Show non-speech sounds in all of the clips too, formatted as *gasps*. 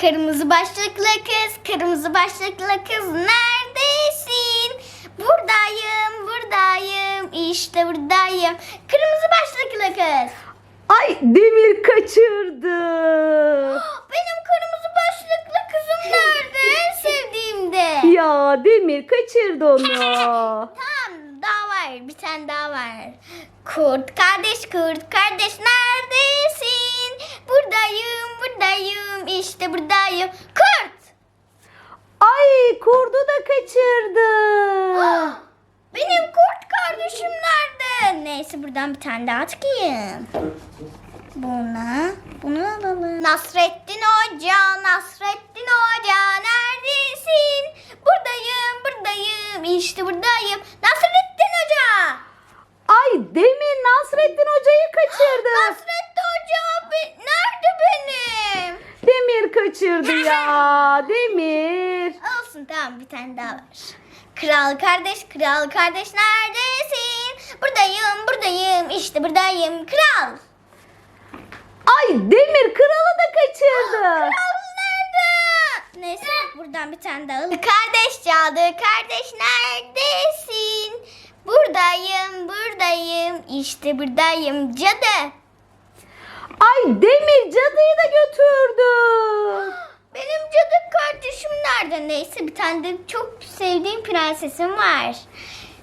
Kırmızı başlıklı kız, kırmızı başlıklı kız neredesin? Buradayım, buradayım, işte buradayım. Kırmızı başlıklı kız. Ay Demir kaçırdı. *gasps* Benim kırmızı başlıklı kızım nerede? En sevdiğimde. Ya Demir kaçırdı onu. *laughs* Tamam, daha var. Bir tane daha var. Kurt kardeş, kurt kardeş neredesin? Buradayım, buradayım, işte buradayım. Kurt! Ay kurdu da kaçırdı. Benim kurt kardeşim nerede? Neyse buradan bir tane daha çıkayım. Buna, bunu alalım. Nasrettin Hoca, Nasrettin Hoca neredesin? Buradayım, buradayım, işte buradayım. Nasrettin Hoca! Ay Demir Nasrettin Hoca'yı kaçırdı. *gasps* Nasrettin Hoca be- nerede benim? Demir kaçırdı *laughs* ya. Demir. Tamam bir tane daha var. Kral kardeş, kral kardeş neredesin? Buradayım, buradayım, işte buradayım. Kral! Ay Demir kralı da kaçırdı. Kral nerede? Neyse buradan bir tane daha alalım. Kardeş çaldı, kardeş neredesin? Buradayım, buradayım, işte buradayım. Cadı! Ay Demir cadıyı da götürdü. Nerede? Neyse bir tane de çok sevdiğim prensesim var.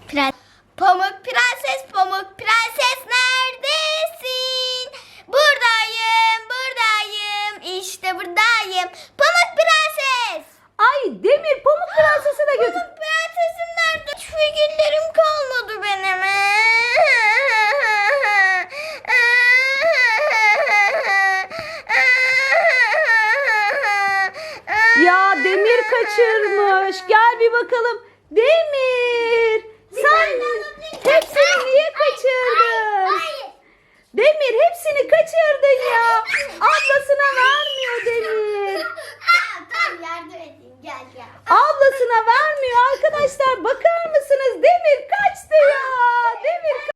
Prens Pamuk prenses, pamuk prenses neredesin? Buradayım, buradayım, işte buradayım. Pamuk prenses! Ay Demir Pamuk Prenses'i de götürdü. *gasps* Pamuk prensesim nerede? Hiç figürlerim kalmadı benim. Ya Demir kaçırmış. Gel bir bakalım. Demir.